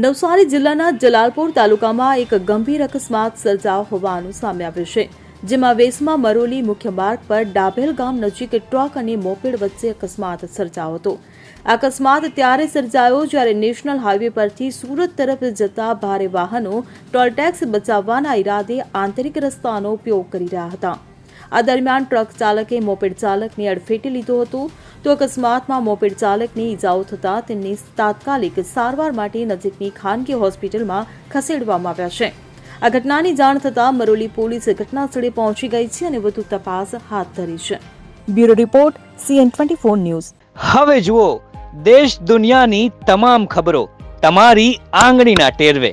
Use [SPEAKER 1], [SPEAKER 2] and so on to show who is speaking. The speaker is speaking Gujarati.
[SPEAKER 1] નવસારી જિલ્લાના જલાલપુર તાલુકામાં એક ગંભીર અકસ્માત સર્જાયો હોવાનું સામે આવ્યું છે, જેમાં વેસમાં મરોલી મુખ્ય માર્ગ પર ડાભેલ ગામ નજીક ટ્રક અને મોપેડ વચ્ચે અકસ્માત સર્જાયો હતો. અકસ્માત ત્યારે સર્જાયો જ્યારે નેશનલ હાઈવે પરથી સુરત તરફ જતા ભારે વાહનો ટોલટેક્સ બચાવવાના ઈરાદે આંતરિક રસ્તાનો ઉપયોગ કરી રહ્યા હતા. આ દરમિયાન ટ્રક ચાલકે મોપેડ ચાલકને અડફેટે લીધો હતો. તો અકસ્માતમાં મોપેડ ચાલકને ઈજાઓ થતાં તેમને તાત્કાલિક સારવાર માટે નજીકની ખાનગી હોસ્પિટલમાં ખસેડવામાં આવ્યા છે. આ ઘટનાની જાણ થતાં મરોલી પોલીસ ઘટના સ્થળે પહોંચી ગઈ છે અને વધુ તપાસ હાથ ધરી છે. Bureau report C N twenty four news.
[SPEAKER 2] હવે જુઓ દેશ દુનિયાની તમામ ખબરો તમારી આંગળીના ટેરવે.